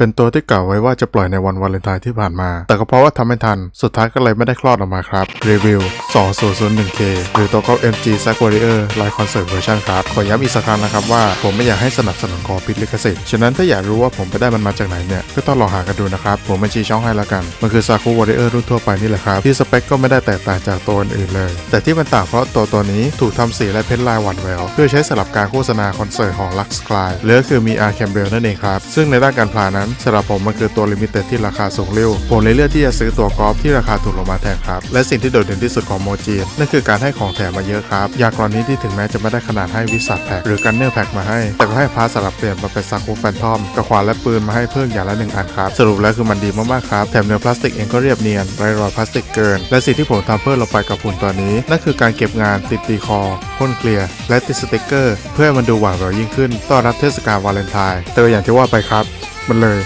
เป็นตัวที่กล่าวไว้ว่าจะปล่อยในวันวาเลนไทน์ที่ผ่านมา แต่ก็เพราะว่าทำไม่ทัน สุดท้ายก็เลยไม่ได้คลอดออกมาครับ รีวิว 2001K หรือตัวเก๊อฟ MG Zack Warrior Live Concert Version ครับ ขอย้ำอีกสักครั้งนะครับว่าผมไม่อยากให้สนับสนุนขอผิดลิขสิทธิ์ ฉะนั้นถ้าอยากรู้ว่าผมไปได้มันมาจากไหนเนี่ย ก็ต้องลองหากันดูนะครับ ผมบัญชีช่องให้แล้วกัน มันคือ Zaku Warrior รุ่นทั่วไปนี่แหละครับ ที่สเปคก็ไม่ได้แตกต่างจากตัวอื่นเลย แต่ที่มันต่างเพราะตัวตัวนี้ถูกทำสีและเพ้นลายหวานแววเพื่อใช้สำหรับการโฆษณาคอนเสิร์ตของ Lux Cly หรือคือมี R Campbell นั่นเองครับซึ่งในด้านการพลานั้นสำหรับผมมันคือตัวลิมิเต็ดที่ราคาสูงเร็ว ผมเลยเลือกที่จะซื้อตัวกอล์ฟที่ราคาถูกลงมาแทนครับ และสิ่งที่โดดเด่นที่สุดของโมจีนนั่นคือการให้ของแถมมาเยอะครับ ยากรณีที่ถึงแม้จะไม่ได้ขนาดให้วิสัทแพ็กหรือกันเนอร์แพ็กมาให้ แต่ก็ให้พาร์ทสลับเปลี่ยนมาเป็นซาคุแฟนทอมกับขวานและปืนมาให้เพิ่มอย่างละหนึ่งอันครับ สรุปแล้วคือมันดีมากๆครับ แถมเนื้อพลาสติกเองก็เรียบเนียนไร้รอยพลาสติกเกิน และสิ่งที่ผมทำเพิ่มลงไปกับหุ่นตัวนี้ นั่นคือการเก็บงานติดดีคอพ่นเกลียร์และติดสติกเกอร์ เพื่อให้มันดูหวานแหววยิ่งขึ้นต้อนรับเทศกาลวาเลนไทน์แต่อย่างที่ว่าไปครับ มันเลย